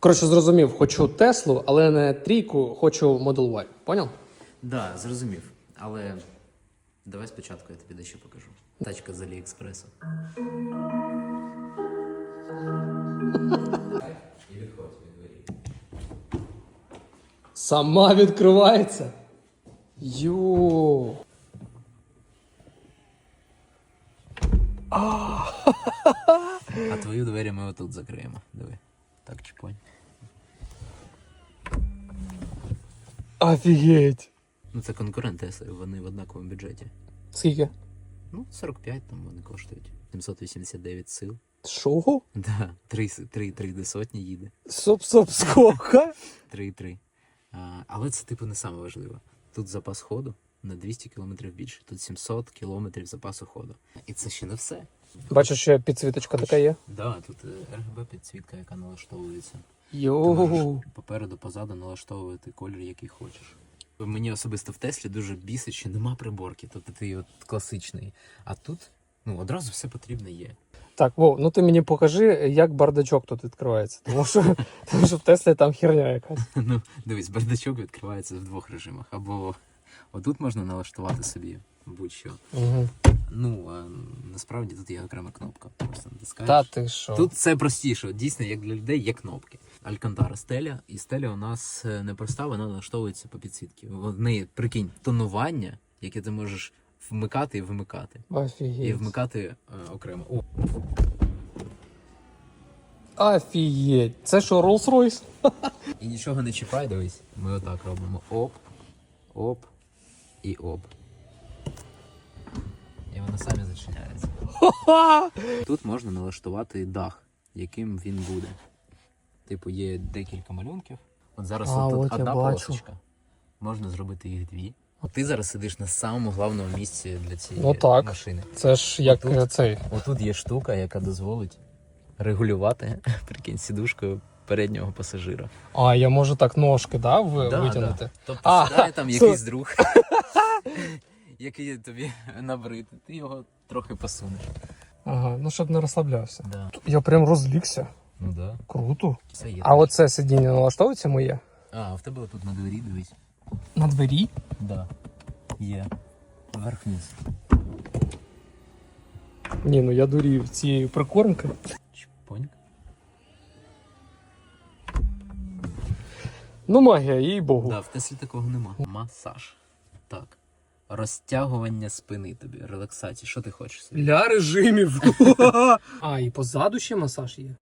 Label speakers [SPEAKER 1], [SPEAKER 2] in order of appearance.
[SPEAKER 1] Коротше, зрозумів, хочу Теслу, але не трійку, хочу Model Y. Поняв?
[SPEAKER 2] Да, зрозумів. Але давай спочатку я тобі дещо покажу. Тачка з Аліекспресу. І відходь від двері.
[SPEAKER 1] Сама відкривається. Йо.
[SPEAKER 2] А твою двері ми отут закриємо. Диви. Так, чіпонь.
[SPEAKER 1] Офігеть.
[SPEAKER 2] Ну це конкурент Tesla, вони в однаковому бюджеті.
[SPEAKER 1] Скільки?
[SPEAKER 2] Ну, 45 там вони коштують. 789 сил.
[SPEAKER 1] Шого?
[SPEAKER 2] Да, 3, 3, 3 до сотні їде.
[SPEAKER 1] Соп-соп, сколько?
[SPEAKER 2] 3,3. А, але це типу не саме важливе. Тут запас ходу на 200 км більше, тут 700 км запасу ходу. І це ще не все.
[SPEAKER 1] Бачу, що підсвіточка така є.
[SPEAKER 2] Да, тут RGB підсвітка, яка налаштовується.
[SPEAKER 1] Йоу.
[SPEAKER 2] попереду, позаду налаштовувати колір, який хочеш. Мені особисто в Теслі дуже бісить, що нема приборки, тобто ти от класичний. А тут ну, одразу все потрібне є.
[SPEAKER 1] Так, Вов, ну ти мені покажи, як бардачок тут відкривається. Тому що, тому що в Теслі там херня якась.
[SPEAKER 2] Ну, дивись, бардачок відкривається в двох режимах. Або отут можна налаштувати собі будь-що.
[SPEAKER 1] Угу.
[SPEAKER 2] Ну, а насправді тут є окрема кнопка. Просто натискаєш.
[SPEAKER 1] Та ти що?
[SPEAKER 2] Тут все простіше. Дійсно, як для людей є кнопки. Алькантара стеля, і стеля у нас е, не проста, вона налаштовується по підсвітці. В неї, прикинь, тонування, яке ти можеш вмикати і вимикати. І вмикати е, окремо. О,
[SPEAKER 1] Офігеть. Це що, Rolls-Royce?
[SPEAKER 2] і нічого не чіпай, дивись. Ми отак робимо. Оп, оп і оп. І воно самі зачиняється. Тут можна налаштувати дах, яким він буде. Типу, є декілька малюнків. От зараз
[SPEAKER 1] А,
[SPEAKER 2] тут
[SPEAKER 1] от
[SPEAKER 2] одна полосочка. Можна зробити їх дві. Ти зараз сидиш на самому главному місці для цієї
[SPEAKER 1] Ну так.
[SPEAKER 2] машини.
[SPEAKER 1] Це ж як
[SPEAKER 2] Отут.
[SPEAKER 1] е, цей.
[SPEAKER 2] Отут є штука, яка дозволить регулювати прикинь, сідушкою переднього пасажира.
[SPEAKER 1] А, я можу так ножки, да, ви-
[SPEAKER 2] Да,
[SPEAKER 1] витягнути?
[SPEAKER 2] да. Тобто
[SPEAKER 1] А,
[SPEAKER 2] сідає там якийсь друг, який тобі набрид, ти його трохи посунеш.
[SPEAKER 1] Ага, ну щоб не розслаблявся.
[SPEAKER 2] Да.
[SPEAKER 1] Я прям розлігся.
[SPEAKER 2] Ну да.
[SPEAKER 1] Круто.
[SPEAKER 2] Все є.
[SPEAKER 1] А оце сидіння налаштовується моє?
[SPEAKER 2] А, в тебе тут на двері дивись.
[SPEAKER 1] На двері?
[SPEAKER 2] Да. Є. Вверх-вниз.
[SPEAKER 1] Ні, ну я дурів цією прикормкою.
[SPEAKER 2] Чпоньк.
[SPEAKER 1] Ну, магія, їй богу.
[SPEAKER 2] Да, в Теслі такого нема. Масаж. Так. Розтягування спини тобі, релаксація. Що ти хочеш собі?
[SPEAKER 1] Для режимів. а, і позаду ще масаж є.